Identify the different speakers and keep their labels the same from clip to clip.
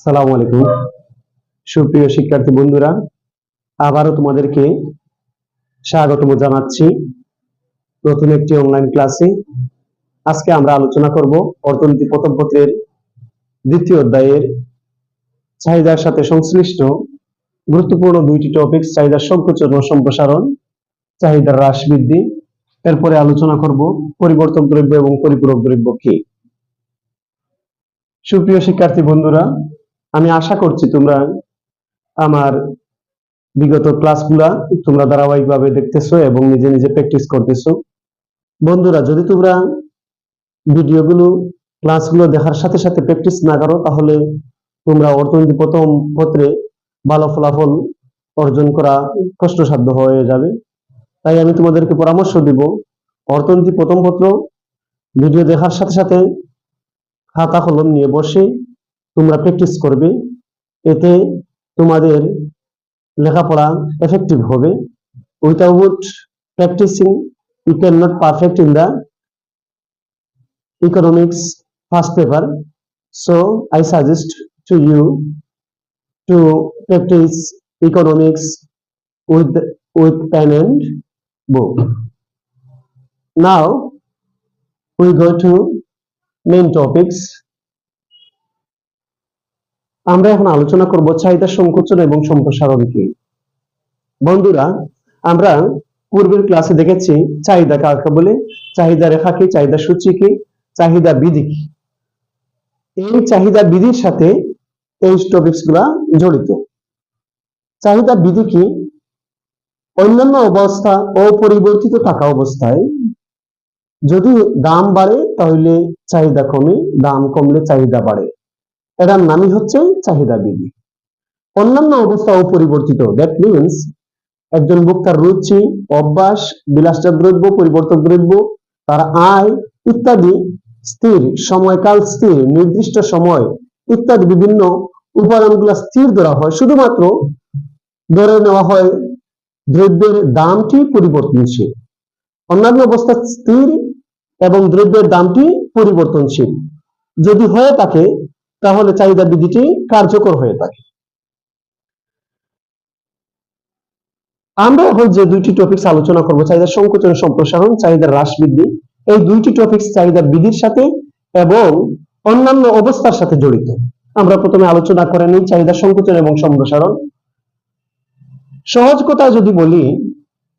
Speaker 1: সালাম আলাইকুম। সুপ্রিয় শিক্ষার্থী বন্ধুরা, আবারও তোমাদেরকে স্বাগতম জানাচ্ছি নতুন একটি অনলাইন ক্লাসে আজকে আমরা আলোচনা করব অর্থনীতি প্রথম পত্রের দ্বিতীয় অধ্যায়ের চাহিদার সাথে সংশ্লিষ্ট গুরুত্বপূর্ণ দুইটি টপিক চাহিদার সংকোচন ও সম্প্রসারণ, চাহিদার হ্রাস বৃদ্ধি। এরপরে আলোচনা করব পরিবর্তক দ্রব্য এবং পরিপূরক দ্রব্য কি। সুপ্রিয় শিক্ষার্থী বন্ধুরা আমি আশা করছি তোমরা আমার বিগত ক্লাসগুলা তোমরা ধারাবাহিকভাবে দেখতেছো এবং নিজে নিজে প্র্যাকটিস করতেছো। বন্ধুরা, যদি তোমরা ভিডিওগুলো, ক্লাসগুলো দেখার সাথে সাথে প্র্যাকটিস না করো, তাহলে তোমরা অর্থনীতি প্রথম পত্রে ভালো ফলাফল অর্জন করা কষ্টসাধ্য হয়ে যাবে। তাই আমি তোমাদেরকে পরামর্শ দিব, অর্থনীতি প্রথম পত্র, ভিডিও দেখার সাথে সাথে খাতা কলম নিয়ে বসে তোমরা প্র্যাকটিস করবে, এতে তোমাদের লেখাপড়া এফেক্টিভ হবে। Without practicing you can not perfect in the economics first paper so I suggest to you to practice economics with with pen and book now we go to main topics আমরা এখন আলোচনা করব চাহিদা সংকোচন এবং সম্প্রসারণ কি বন্ধুরা, আমরা পূর্বের ক্লাসে দেখেছি চাহিদা কাকে বলে, চাহিদা রেখা কি, চাহিদা সূচি কি, চাহিদা বিধি কি। এই চাহিদা বিধির সাথে এই টপিকসগুলা জড়িত। চাহিদা বিধি কি, অন্যান্য অবস্থা, অপরিবর্তিত থাকা অবস্থায় যদি দাম বাড়ে, তাহলে চাহিদা কমে, দাম কমলে চাহিদা বাড়ে। এটার নামই হচ্ছে চাহিদা বিধি। অন্যান্য অবস্থা অপরিবর্তিত দ্যাট মিনস একজন ভোক্তার রুচি, অভ্যাস, বিলাসজাত দ্রব্য, পরিবর্তক দ্রব্য, তার আয় ইত্যাদি স্থির, সময়কাল স্থির, নির্দিষ্ট সময় ইত্যাদি বিভিন্ন উপাদানগুলো স্থির ধরা হয়। শুধুমাত্র ধরে নেওয়া হয় দ্রব্যের দামটি পরিবর্তনশীল। অন্যান্য অবস্থা স্থির এবং দ্রব্যের দামটি পরিবর্তনশীল। যদি হয়ে থাকে তাহলে চাহিদা বিধিটি কার্যকর হয়ে থাকে। আমরা এখন যে দুইটি টপিকস আলোচনা করব, চাহিদা সংকোচন সম্প্রসারণ, চাহিদা হ্রাস বৃদ্ধি, এই দুইটি টপিকস চাহিদা বিধির সাথে এবং অন্যান্য অবস্থার সাথে জড়িত। আমরা প্রথমে আলোচনা করে নিই চাহিদা সংকোচন এবং সম্প্রসারণ। সহজ কথায় যদি বলি,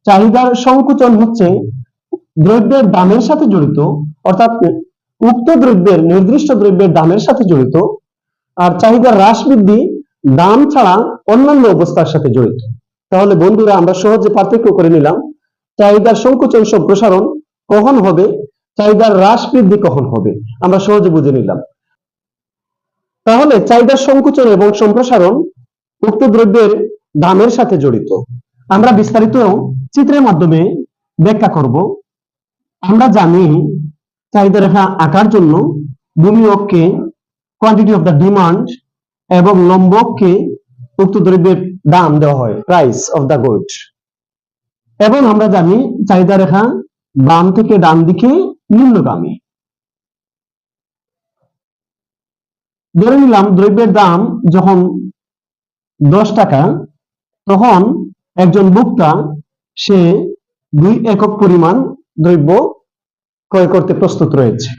Speaker 1: চাহিদার সংকোচন হচ্ছে দ্রব্যের দামের সাথে জড়িত, অর্থাৎ উক্ত দ্রব্যের নির্দিষ্ট দ্রব্যের দামের সাথে জড়িত, আর চাহিদার হ্রাস বৃদ্ধি দাম ছাড়া অন্যান্য অবস্থার সাথে জড়িত। তাহলে বন্ধুরা, আমরা সহজে পার্থক্য করে নিলাম, চাহিদার সংকোচন সম্প্রসারণ কখন হবে, চাহিদার হ্রাস বৃদ্ধি কখন হবে, আমরা সহজে বুঝে নিলাম। তাহলে চাহিদার সংকোচন এবং সম্প্রসারণ উক্ত দ্রব্যের দামের সাথে জড়িত। আমরা বিস্তারিত চিত্রের মাধ্যমে ব্যাখ্যা করব। আমরা জানি চাহিদা রেখা আঁকার জন্য ভূমি অক্ষে কোয়ান্টিটি অফ দ্য ডিমান্ড এবং লম্ব উক্ত দ্রব্যের দাম দেওয়া হয় প্রাইস অফ দ্য এবং আমরা জানি চাহিদা রেখা বাম থেকে ডান দিকে নিম্নগামী। ধরে নিলাম দ্রব্যের দাম যখন দশ টাকা, তখন একজন ভোক্তা সে দুই একক পরিমাণ দ্রব্য ক্রয় করতে প্রস্তুত রয়েছে।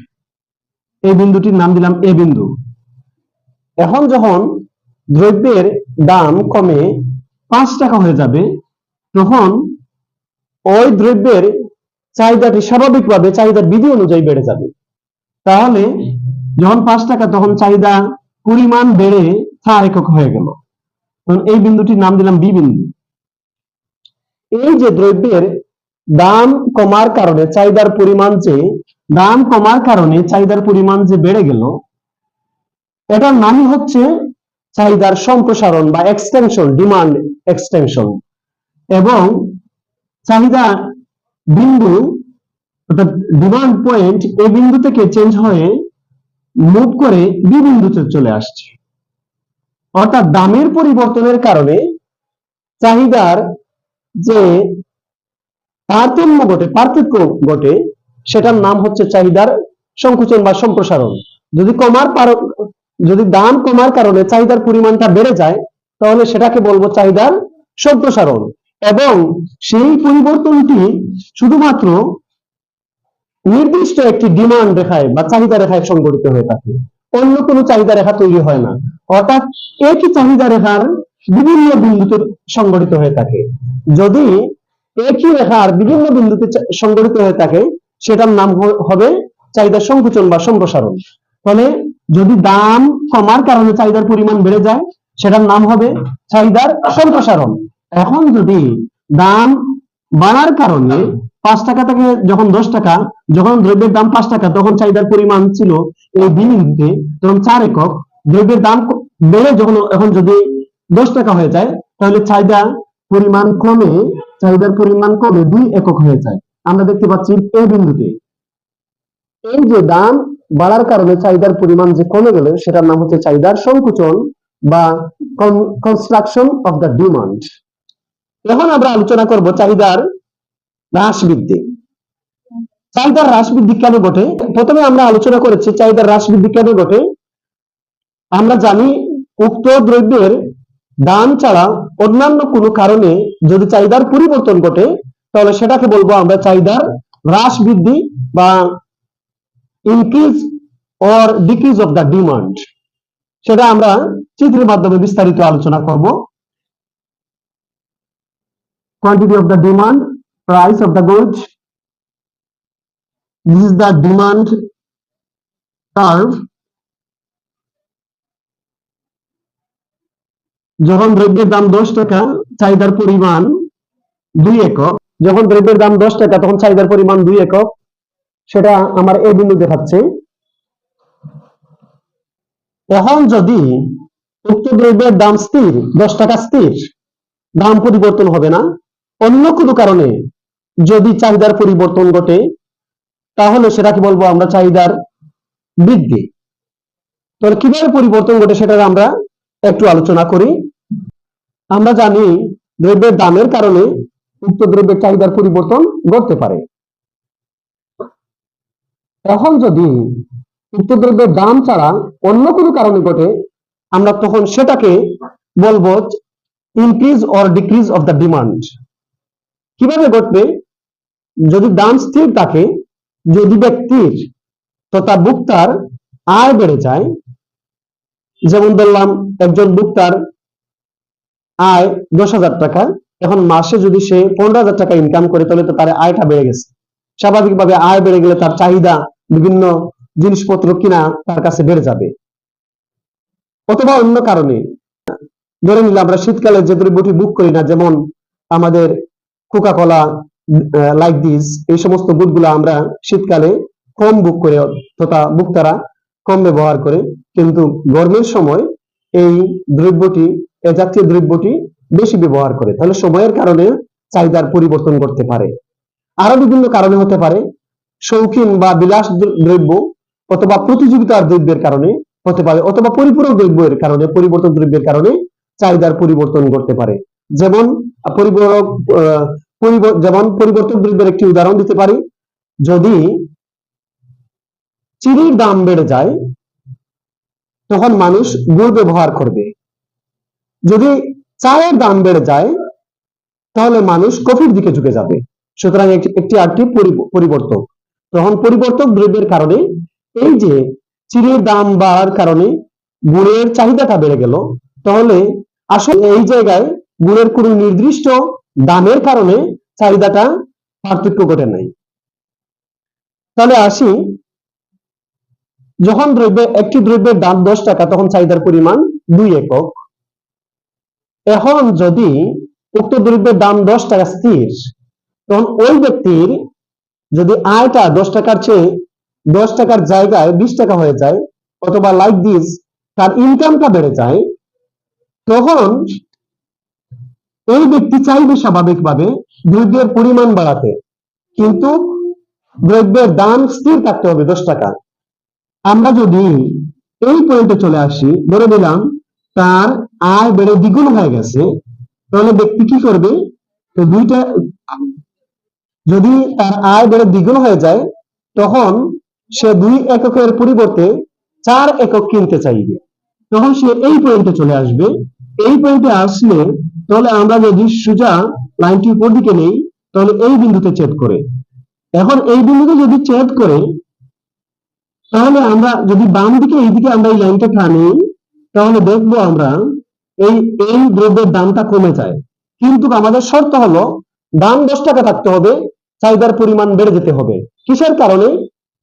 Speaker 1: এই বিন্দুটির নাম দিলাম এ বিন্দু। এখন যখন দ্রব্যের দাম কমে পাঁচ টাকা হয়ে যাবে, তখন ওই দ্রব্যের চাহিদাটি স্বাভাবিকভাবে চাহিদার বিধি অনুযায়ী বেড়ে যাবে। তাহলে যখন পাঁচ টাকা, তখন চাহিদা পরিমাণ বেড়ে চার একক হয়ে গেল। তখন এই বিন্দুটির নাম দিলাম বি বিন্দু। এই যে দ্রব্যের দাম কমার কারণে চাহিদার পরিমাণ যে, দাম কমার কারণে চাহিদার পরিমাণ যে বেড়ে গেল, এটার নামই হচ্ছে চাহিদার সম্প্রসারণ বা এক্সটেনশন ডিমান্ড এক্সটেনশন এবং চাহিদা বিন্দু অর্থাৎ ডিমান্ড পয়েন্ট এই বিন্দু থেকে চেঞ্জ হয়ে মুভ করে বি বিন্দুতে চলে আসছে। অর্থাৎ দামের পরিবর্তনের কারণে চাহিদার যে তারতম্য ঘটে, পার্থক্য ঘটে, সেটার নাম হচ্ছে চাহিদার সংকুচন বা সম্প্রসারণ। যদি কমার যদি দাম কমার কারণে চাহিদার পরিমাণটা বেড়ে যায়, তাহলে সেটাকে বলব চাহিদার সম্প্রসারণ। এবং সেই পরিবর্তনটি শুধুমাত্র নির্দিষ্ট একটি ডিমান্ড রেখায় বা চাহিদা রেখায় সংগঠিত হয়ে থাকে। অন্য কোনো চাহিদা রেখা তৈরি হয় না। অর্থাৎ একই চাহিদা রেখার বিভিন্ন বিন্দুতে সংগঠিত হয়ে থাকে। যদি একই রেখার বিভিন্ন বিন্দুতে সংগঠিত হয়ে থাকে, সেটার নাম হবে চাহিদা সংকুচন বা সম্প্রসারণ। ফলে যদি দাম কমার কারণে চাহিদার পরিমাণ বেড়ে যায়, সেটার নাম হবে চাহিদার সম্প্রসারণ। এখন যদি দাম বাড়ার কারণে পাঁচ টাকা থেকে যখন দশ টাকা, যখন দ্রব্যের দাম পাঁচ টাকা, তখন চাহিদার পরিমাণ ছিল এই বিন্দুতে তখন চার একক দ্রব্যের দাম বেড়ে যখন এখন যদি দশ টাকা হয়ে যায়, তাহলে চাহিদা পরিমাণ কমে চাহিদার পরিমাণ কমে দুই একক হয়ে যায়? আমরা দেখতে পাচ্ছি এই বিন্দুতে। এই যে দাম বাড়ার কারণে চাহিদার পরিমাণ যে কমে গেল, সেটার নাম হচ্ছে চাহিদার সংকুচন বা কনস্ট্রাকশন অফ দ্য ডিমান্ড এখন আমরা আলোচনা করব চাহিদার হ্রাস বৃদ্ধি। চাহিদার হ্রাস বৃদ্ধি কেন ঘটে? প্রথমে আমরা আলোচনা করেছি চাহিদার হ্রাস বৃদ্ধি কেন ঘটে। আমরা জানি উক্ত দ্রব্যের দাম ছাড়া অন্যান্য কোনো কারণে যদি চাহিদার পরিবর্তন ঘটে, তাহলে সেটাকে বলব আমরা চাহিদার হ্রাস বৃদ্ধি বা increase or decrease of the demand সেটা আমরা চিত্রের মাধ্যমে বিস্তারিত আলোচনা করব। quantity of the demand, price of the goods, this is the demand curve যখন দ্রব্যের দাম দশ টাকা, চাহিদার পরিমাণ দুই একক, যখন দ্রব্যের দাম দশ টাকা, তখন চাহিদার পরিমাণ দুই একক। সেটা আমার এই বিন্দু দেখাচ্ছে। এখন যদি উক্ত দ্রব্যের দাম স্থির, দশ টাকা স্থির, দাম পরিবর্তন হবে না। অন্য কোনো কারণে যদি চাহিদার পরিবর্তন ঘটে, তাহলে সেটাকে বলব আমরা? চাহিদার বৃদ্ধি। তাহলে কীভাবে পরিবর্তন ঘটে সেটা আমরা একটু আলোচনা করি। আমরা জানি দ্রব্যের দামের কারণে উক্ত দ্রব্যের চাহিদার পরিবর্তন ঘটতে পারে। এখন যদি উক্ত দ্রব্যের দাম ছাড়া অন্য কোনো কারণে ঘটে, আমরা তখন সেটাকে বলব increase or decrease of the demand কীভাবে ঘটবে? যদি দাম স্থির থাকে, যদি ব্যক্তির তথা ভোক্তার আয় বেড়ে যায়, যেমন বললাম একজন ভোক্তার আয় দশ হাজার টাকা। এখন মাসে যদি সে পনেরো হাজার টাকা ইনকাম করে, তাহলে তো তার আয়টা বেড়ে গেছে। স্বাভাবিকভাবে আয় বেড়ে গেলে তার চাহিদা বিভিন্ন জিনিসপত্র কিনা তার কাছে বেড়ে যাবে। অথবা অন্য কারণে, ধরে নিলে আমরা শীতকালে যে দ্রব্যটি বুক করি না, যেমন আমাদের কোকা কলা লাইক দিস এই সমস্ত বুটগুলো আমরা শীতকালে কম বুক করে, তথা বুকতারা কম ব্যবহার করে। কিন্তু গরমের সময় এই দ্রব্যটি এ জাতীয় দ্রব্যটি বেশি ব্যবহার করে। তাহলে সময়ের কারণে চাহিদার পরিবর্তন করতে পারে। আরও বিভিন্ন কারণে হতে পারে। শৌখিন বা বিলাস দ্রব্য অথবা প্রতিযোগিতার দ্রব্যের কারণে হতে পারে অথবা পরিপূরক দ্রব্যের কারণে, পরিবর্তন দ্রব্যের কারণে চাহিদার পরিবর্তন করতে পারে। যেমন, পরিপূরক যেমন পরিবর্তন দ্রব্যের একটি উদাহরণ দিতে পারি। যদি চিনির দাম বেড়ে যায়, তখন মানুষ গুড় ব্যবহার করবে। যদি চায়ের দাম বেড়ে যায়, তাহলে মানুষ কফির দিকে ঝুঁকে যাবে। সুতরাং একটি আরেকটি পরিবর্তক। তখন পরিবর্তক দ্রব্যের কারণে এই যে চিনির দাম বাড়ার কারণে গুড়ের চাহিদাটা বেড়ে গেল, তাহলে আসলে এই জায়গায় গুড়ের কোনো নির্দিষ্ট দামের কারণে চাহিদাটা পার্থক্য ঘটে নাই। তাহলে আসি, যখন দ্রব্য একটি দ্রব্যের দাম দশ টাকা, তখন চাহিদার পরিমাণ দুই একক। এখন যদি উক্ত দ্রব্যের দাম দশ টাকা স্থির, তখন ওই ব্যক্তির যদি আয়টা দশ টাকার চেয়ে দশ টাকার জায়গায় বিশ টাকা হয়ে যায় অথবা লাইক দিস তার ইনকামটা বেড়ে যায়, তখন এই ব্যক্তি চাইবে স্বাভাবিকভাবে দ্রব্যের পরিমাণ বাড়াতে। কিন্তু দ্রব্যের দাম স্থির থাকতে হবে দশ টাকা। আমরা যদি এই পয়েন্টে চলে আসি, ধরে নিলাম তার আয় বেড়ে দ্বিগুণ হয়ে গেছে, তাহলে ব্যক্তি কি করবে? তো দুইটা, যদি তার আয় বেড়ে দ্বিগুণ হয়ে যায়, তখন সে দুই এককের পরিবর্তে চার একক কিনতে চাইবে। তখন সে এই পয়েন্টে চলে আসবে। এই পয়েন্টে আসলে, তাহলে আমরা যদি সোজা লাইনটি উপর দিকে নেই, তাহলে এই বিন্দুতে ছেদ করে। এখন এই বিন্দুতে যদি ছেদ করে, তাহলে আমরা যদি বাম দিকে এইদিকে আমরা এই লাইনটা টানি তাহলে দেখব আমরা এই এই দ্রব্যের দামটা কমে যায়। কিন্তু আমাদের শর্ত হলো, দাম দশ টাকা থাকতে হবে, চাহিদার পরিমাণ বেড়ে যেতে হবে। কিসের কারণে?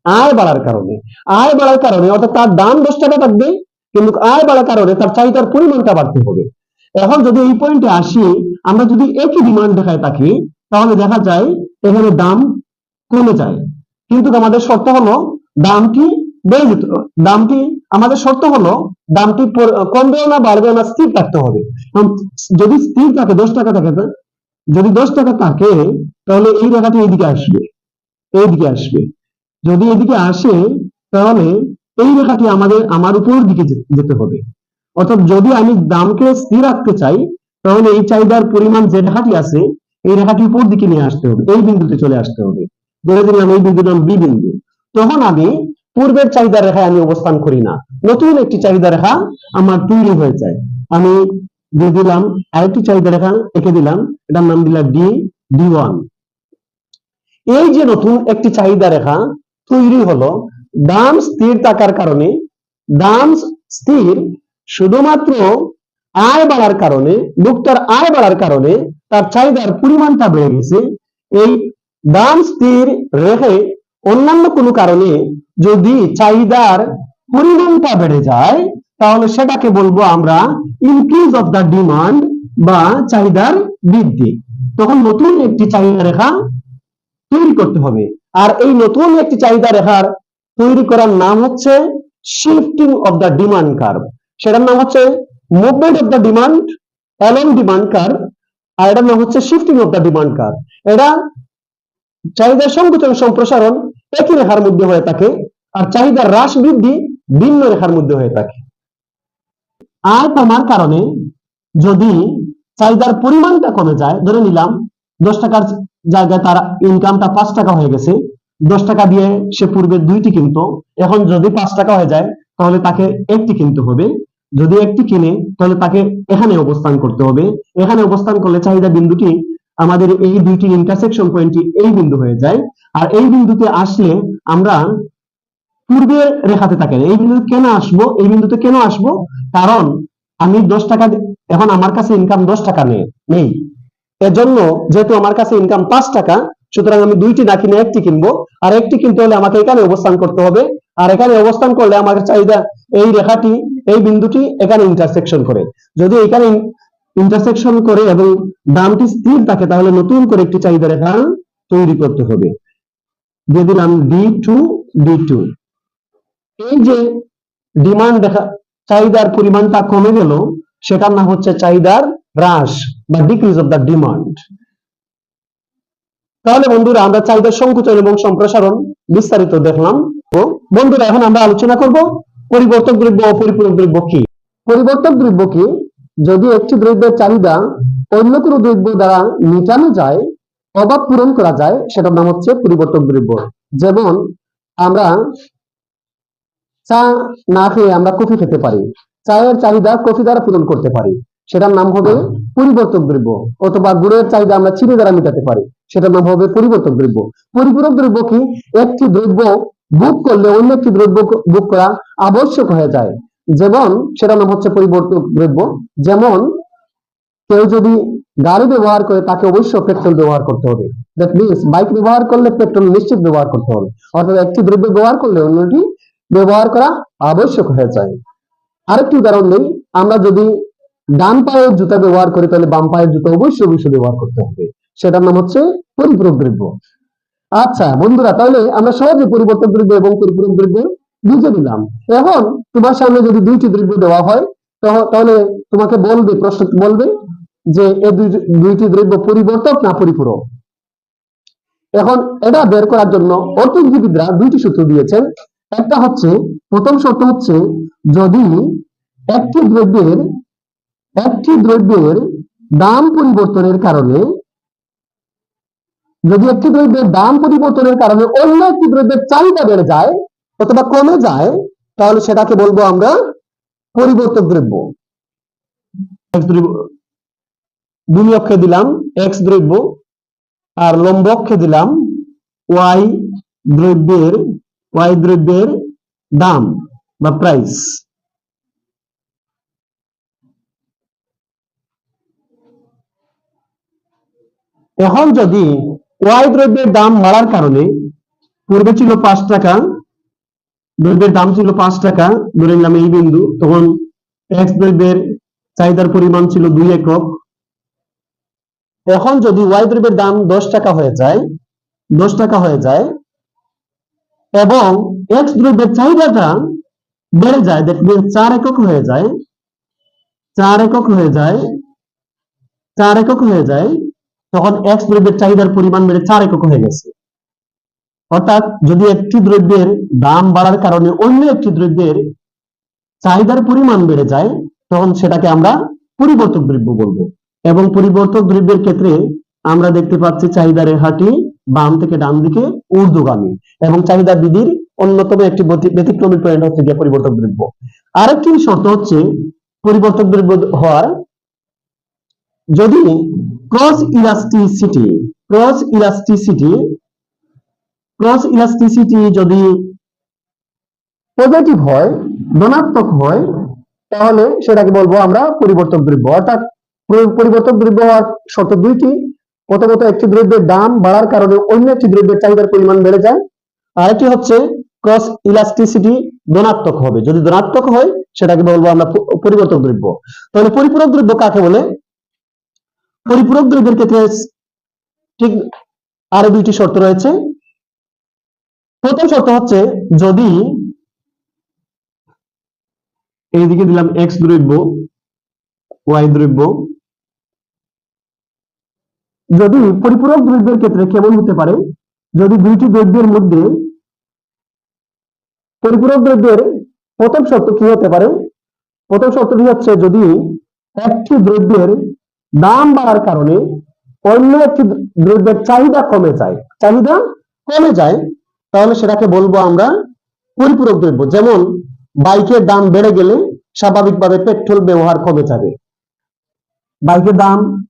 Speaker 1: আয় বাড়ার কারণে। আয় বাড়ার কারণে, অর্থাৎ তার দাম দশ টাকা থাকবে, কিন্তু আয় বাড়ার কারণে তার চাহিদার পরিমাণটা বাড়তে হবে। এখন যদি এই পয়েন্টে আসি, আমরা যদি একই ডিমান্ড দেখায় থাকি, তাহলে দেখা যায় এখানে দাম কমে যায়। কিন্তু আমাদের শর্ত হলো দামটি বেড়ে যেত দামটি আমাদের শর্ত হলো দামটি কমবেও না বাড়বেও না স্থির থাকতে হবে। যদি স্থির থাকে, দশ টাকা থাকে, যদি দশ টাকা থাকে, তাহলে এই রেখাটি এইদিকে আসবে এইদিকে আসবে। যদি এদিকে আসে, তাহলে এই রেখাটি আমাদের, আমার উপর দিকে যেতে হবে। অর্থাৎ যদি আমি দামকে স্থির রাখতে চাই, তাহলে এই চাহিদার পরিমাণ যে রেখাটি আছে, এই রেখাটি উপর দিকে নিয়ে আসতে হবে, এই বিন্দুতে চলে আসতে হবে। ধরে দিলাম এই বিন্দুর নাম বি বিন্দু। তখন আমি পূর্বের চাহিদা রেখায় আমি অবস্থান করি না। নতুন একটি চাহিদা রেখা আমার তৈরি হয়ে যায়। আমি দিয়ে দিলাম, আরেকটি চাহিদা রেখা এঁকে দিলাম, এটার নাম দিলাম ডি ডি ওয়ান এই যে নতুন একটি চাহিদা রেখা তৈরি হলো, দাম স্থির থাকার কারণে, দাম স্থির শুধুমাত্র আয় বাড়ার কারণে লোকটার আয় বাড়ার কারণে, তার চাহিদার পরিমাণটা বেড়ে গেছে। এই দাম স্থির রেখে অন্যান্য কোনো কারণে যদি চাহিদার পরিমাণটা বেড়ে যায়, তাহলে সেটাকে বলব আমরা ইনক্রিজ অফ দ্য ডিমান্ড বা চাহিদার বৃদ্ধি। তখন নতুন একটি চাহিদা রেখা তৈরি করতে হবে। আর এই নতুন একটি চাহিদা রেখার তৈরি করার নাম হচ্ছে shifting of the demand curve সেটার নাম হচ্ছে movement of the demand along demand curve আর এটার নাম হচ্ছে shifting of the demand curve এটা চাহিদার সংকোচন সম্প্রসারণ একই রেখার মধ্যে হয়ে থাকে আর চাহিদার হ্রাস বৃদ্ধি ভিন্ন রেখার মধ্যে হয়ে থাকে। আয় কমার কারণে যদি চাহিদার পরিমাণটা কমে যায়, ধরে নিলাম দশ টাকার জায়গায় তার ইনকামটা পাঁচ টাকা হয়ে গেছে, দশ টাকা দিয়ে সে পূর্বে দুইটি কিনতো, এখন যদি পাঁচ টাকা হয়ে যায়, তাহলে তাকে একটি কিনতে হবে। যদি একটি কিনে, তাহলে তাকে এখানে অবস্থান করতে হবে। এখানে অবস্থান করলে চাহিদা বিন্দুটি আমাদের এই দুইটি ইন্টারসেকশন পয়েন্টটি এই বিন্দু হয়ে যায়। আর এই বিন্দুতে আসলে আমরা পূর্বের রেখাতে থাকে। এই বিন্দুতে কেন আসব? এই বিন্দুতে কেন আসব? কারণ আমি দশ টাকা এখন আমার কাছে ইনকাম দশ টাকা নেই। এজন্য যেহেতু আমার কাছে ইনকাম পাঁচ টাকা, সুতরাং আমি দুইটি না কিনে একটি কিনবো। আর একটি কিনতে হলে আমাকে এখানে অবস্থান করতে হবে। আর এখানে অবস্থান করলে আমার চাহিদা এই রেখাটি, এই বিন্দুটি এখানে ইন্টারসেকশন করে। যদি এখানে ইন্টারসেকশন করে এবং দামটি স্থির থাকে, তাহলে নতুন করে একটি চাহিদা রেখা তৈরি করতে হবে। দিয়ে দিলাম ডি টু ডি টু এই যে ডিমান্ড দেখা, চাহিদার পরিমাণটা কমে গেল, সেটার নাম হচ্ছে চাহিদার হ্রাস বা ডিক্রিজ অফ দ্য ডিমান্ড তাহলে বন্ধুরা, আমরা চাহিদার সংকুচন এবং সম্প্রসারণ বিস্তারিত দেখলাম। তো বন্ধুরা, এখন আমরা আলোচনা করব পরিবর্তক দ্রব্য ও পরিপূরক দ্রব্য কি? পরিবর্তক দ্রব্য কি? যদি একটি দ্রব্যের চাহিদা অন্য কোনো দ্রব্য দ্বারা মেটানো যায়, অভাব পূরণ করা যায়, সেটার নাম হচ্ছে পরিবর্তক দ্রব্য। যেমন, আমরা চা না খেয়ে আমরা কফি খেতে পারি, চায়ের চাহিদা কফি দ্বারা পূরণ করতে পারি, সেটার নাম হবে পরিবর্তক দ্রব্য, অথবা গুড়ের চাহিদা আমরা চিনি দ্বারা মেটাতে পারি, সেটার নাম হবে পরিবর্তক দ্রব্য। পরিপূরক দ্রব্য কি? একটি দ্রব্য বুক করলে অন্য একটি দ্রব্য বুক করা আবশ্যক হয়ে যায়। যেমন সেটার নাম হচ্ছে পরিবর্তক দ্রব্য। যেমন কেউ যদি গাড়ি ব্যবহার করে তাকে অবশ্যই পেট্রোল ব্যবহার করতে হবে। দ্যাট মিনস বাইক ব্যবহার করলে পেট্রোল নিশ্চিত ব্যবহার করতে হবে। অর্থাৎ একটি দ্রব্য ব্যবহার করলে অন্যটি ব্যবহার করা আবশ্যক হয়ে যায়। আরেকটি উদাহরণ নেই আমরা যদি ডান পায়ের জুতা ব্যবহার করি তাহলে বাম পায়ের জুতা অবশ্যই অবশ্যই ব্যবহার করতে হবে। সেটার নাম হচ্ছে পরিপূরক দ্রব্য। আচ্ছা বন্ধুরা, তাহলে আমরা সহজে পরিবর্তন দ্রব্য এবং পরিপূরক দ্রব্য বুঝে নিলাম। এখন তোমার সামনে যদি দুইটি দ্রব্য দেওয়া হয় তাহলে তোমাকে বলবে, প্রশ্ন বলবে যে দুইটি দ্রব্য পরিবর্তক না পরিপূরক? এখন এটা বের করার জন্য অর্থনীতিবিদরা দুইটি সূত্র দিয়েছেন। একটা হচ্ছে, প্রথম শর্ত হচ্ছে, যদি একটি দ্রব্যের একটি দ্রব্যের দাম পরিবর্তনের কারণে, যদি একটি দ্রব্যের দাম পরিবর্তনের কারণে অন্য একটি দ্রব্যের চাহিদা বেড়ে যায় অথবা কমে যায়, তাহলে সেটাকে বলব আমরা পরিবর্তক দ্রব্য। ভূমি অক্ষে দিলাম এক্স দ্রব্য, আর লম্ব অক্ষে দিলাম ওয়াই দ্রব্যের ওয়াই দ্রব্যের দাম বা প্রাইস এখন যদি ওয়াই দ্রব্যের দাম বাড়ার কারণে পূর্বে ছিল পাঁচ টাকা দ্রব্যের দাম ছিল পাঁচ টাকা, ধরে নিলাম এই বিন্দু। তখন এক্স দ্রব্যের চাহিদার পরিমাণ ছিল দুই একক। এখন যদি ওয়াই দ্রব্যের দাম দশ টাকা হয়ে যায়, দশ টাকা হয়ে যায়, এবং এক্স দ্রব্যের চাহিদাটা বেড়ে যায় দেখবেন চার একক হয়ে যায়, চার একক হয়ে যায়, চার একক হয়ে যায়, তখন এক্স দ্রব্যের চাহিদার পরিমাণ বেড়ে চার একক হয়ে গেছে। অর্থাৎ যদি একটি দ্রব্যের দাম বাড়ার কারণে অন্য একটি দ্রব্যের চাহিদার পরিমাণ বেড়ে যায়, তখন সেটাকে আমরা পরিবর্তক দ্রব্য বলব। এবং পরিবর্তক দ্রব্যের ক্ষেত্রে আমরা দেখতে পাচ্ছি চাহিদা রেখাটি বাম থেকে ডান দিকে ঊর্ধ্বগামী এবং চাহিদা বিধির অন্যতম একটি ব্যতি- ব্যতিক্রমী পয়েন্ট হচ্ছে গিয়ে পরিবর্তক দ্রব্য। আরেকটি শর্ত হচ্ছে পরিবর্তক দ্রব্য হওয়ার। যদি cross elasticity cross elasticity cross elasticity যদি পজিটিভ হয়, ধনাত্মক হয়, তাহলে সেটাকে বলব আমরা পরিবর্তক দ্রব্য। অর্থাৎ পরিবর্তক দ্রব্য হওয়ার শর্ত দুইটি। প্রথমত একটি দ্রব্যের দাম বাড়ার কারণে অন্য একটি দ্রব্যের চাহিদার পরিমাণ বেড়ে যায়। আরেকটি হচ্ছে ক্রস ইলাস্টিসিটি ধনাত্মক হবে। যদি ধনাত্মক হয়, সেটাকে বলব আমরা পরিবর্তক দ্রব্য। তাহলে পরিপূরক দ্রব্য কাকে বলে? পরিপূরক দ্রব্যের ক্ষেত্রে ঠিক আরও দুইটি শর্ত রয়েছে। প্রথম শর্ত হচ্ছে যদি এইদিকে দিলাম এক্স দ্রব্য ওয়াই দ্রব্য, যদি পরিপূরক দ্রব্যের ক্ষেত্রে কেমন হতে পারে, যদি দুইটি দ্রব্যের মধ্যে পরিপূরক দ্রব্যের প্রথম শর্ত কি হতে পারে? প্রথম শর্তটি হচ্ছে যদি একটি দ্রব্যের দাম বাড়ার কারণে অন্য একটি দ্রব্যের চাহিদা কমে যায়, চাহিদা কমে যায় তাহলে সেটাকে বলব আমরা পরিপূরক দ্রব্য। যেমন বাইকের দাম বেড়ে গেলে স্বাভাবিকভাবে পেট্রোল ব্যবহার কমে যাবে। বাইকের দাম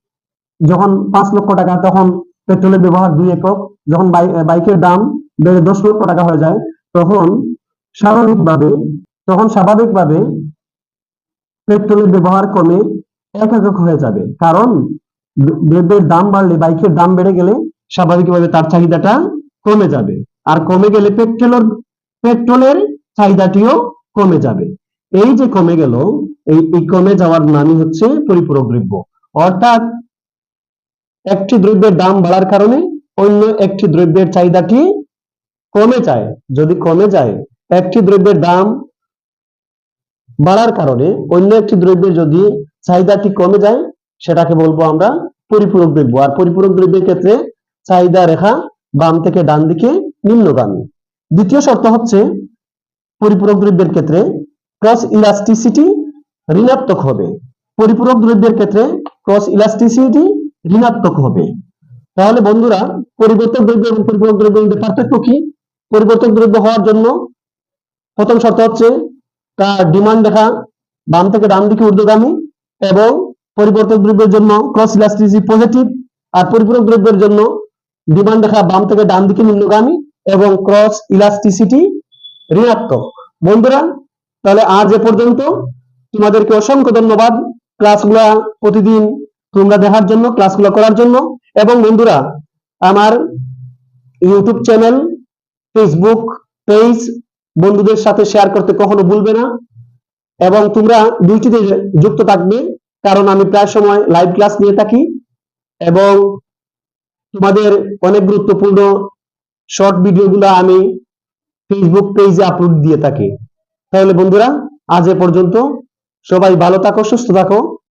Speaker 1: যখন পাঁচ লক্ষ টাকা, তখন পেট্রোলের ব্যবহার দুই একক। যখন বাইকের দাম বেড়ে দশ লক্ষ টাকা হয়ে যায়, তখন স্বাভাবিকভাবে তখন স্বাভাবিকভাবে পেট্রোলের ব্যবহার কমে এক একক হয়ে যাবে। কারণ দ্র- দ্রব্যের দাম বাড়লে, বাইকের দাম বেড়ে গেলে স্বাভাবিকভাবে তার চাহিদাটা কমে যাবে। আর কমে গেলে পেট্রোলের পেট্রোলের চাহিদাটিও কমে যাবে। এই যে কমে গেল, এই কমে যাওয়ার নামই হচ্ছে পরিপূরক দ্রব্য। অর্থাৎ একটি দ্রব্যের দাম বাড়ার কারণে অন্য একটি দ্রব্যের চাহিদাটি কমে যায়। যদি কমে যায়, একটি দ্রব্যের দাম বাড়ার কারণে অন্য একটি দ্রব্যের যদি চাহিদাটি কমে যায়, সেটাকে বলব আমরা পরিপূরক দ্রব্য। আর পরিপূরক দ্রব্যের ক্ষেত্রে চাহিদা রেখা বাম থেকে ডান দিকে নিম্নগামী। দ্বিতীয় শর্ত হচ্ছে পরিপূরক দ্রব্যের ক্ষেত্রে ক্রস ইলাস্টিসিটি ঋণাত্মক হবে। পরিপূরক দ্রব্যের ক্ষেত্রে ক্রস ইলাস্টিসিটি ঋণাত্মক হবে। তাহলে বন্ধুরা, পরিবর্তক দ্রব্য এবং পরিপূরক দ্রব্যের মধ্যে পার্থক্য কি? পরিবর্তক দ্রব্য হওয়ার জন্য প্রথম শর্ত হচ্ছে তার ডিমান্ড দেখা বাম থেকে ডান দিকে ঊর্ধ্বগামী এবং পরিবর্তক দ্রব্যের জন্য ক্রস ইলাস্টিসিটি পজিটিভ আর পরিপূরক দ্রব্যের জন্য ডিমান্ড দেখা বাম থেকে ডান দিকে নিম্নগামী। এবং ক্রস ইলাস্টিসিটি ঋণাত্মক। বন্ধুরা, তাহলে আজ এ পর্যন্ত। তোমাদেরকে অসংখ্য ধন্যবাদ ক্লাসগুলা প্রতিদিন তোমরা দেখার জন্য, ক্লাসগুলো করার জন্য। এবং বন্ধুরা, আমার ইউটিউব চ্যানেল, ফেসবুক পেজ বন্ধুদের সাথে শেয়ার করতে কখনো ভুলবে না। এবং তোমরা দুইটিতে যুক্ত থাকবে, কারণ আমি প্রায় সময় লাইভ ক্লাস নিয়ে থাকি। এবং তোমাদের অনেক গুরুত্বপূর্ণ শর্ট ভিডিওগুলো আমি ফেসবুক পেজে আপলোড দিয়ে থাকি। তাহলে বন্ধুরা, আজ এ পর্যন্ত সবাই ভালো থাকো, সুস্থ থাকো।